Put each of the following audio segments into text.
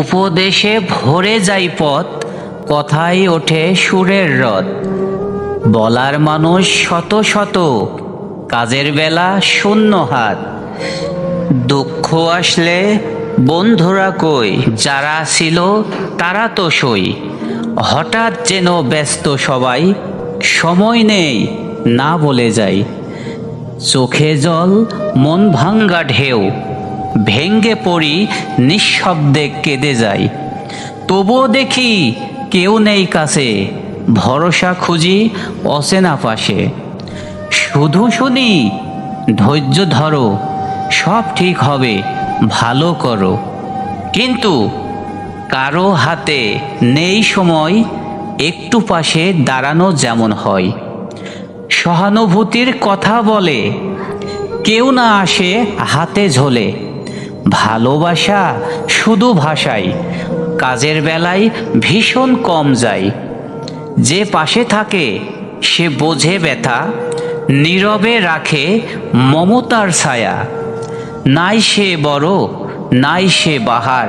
উপদেশে ভরে যাই পথ, কথাই ওঠে সুরের রথ। বলার মানুষ শত শত, কাজের বেলা শূন্য হাত। দুঃখ আসলে বন্ধুরা কই, যারা ছিল তারা তো সই। হঠাৎ যেন ব্যস্ত সবাই, সময় নেই না বলে যাই। চোখে জল, মন ভাঙ্গা ঢেউ। ভেঙ্গে পড়ি, নিঃশব্দে কেঁদে যাই। তবুও দেখি কেউ নেই কাছে, ভরসা খুঁজি অচেনা পাশে। শুধু শুনি, ধৈর্য ধরো, সব ঠিক হবে, ভালো করো। কিন্তু কারও হাতে নেই সময়, একটু পাশে দাঁড়ানো যেমন হয়। সহানুভূতির কথা বলে, কেউ না আসে হাতে ঝোলে। ভালোবাসা শুধু ভাষায় কাজের বেলায় ভীষণ কম যায়। যে পাশে থাকে, সে বোঝে ব্যথা, নীরবে রাখে মমতার ছায়া। নাই সে বড়, নাই সে বাহার,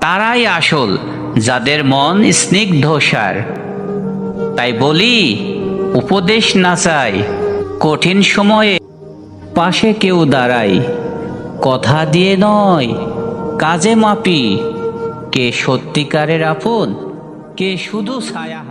তারাই আসল, যাদের মন স্নিগ্ধসার তাই বলি, উপদেশ না চাই, কঠিন সময়ে পাশে কেউ দাঁড়াই কথা দিয়ে নয় কাজে মাপি। কে সত্যিকারের আপন কে শুধু ছায়া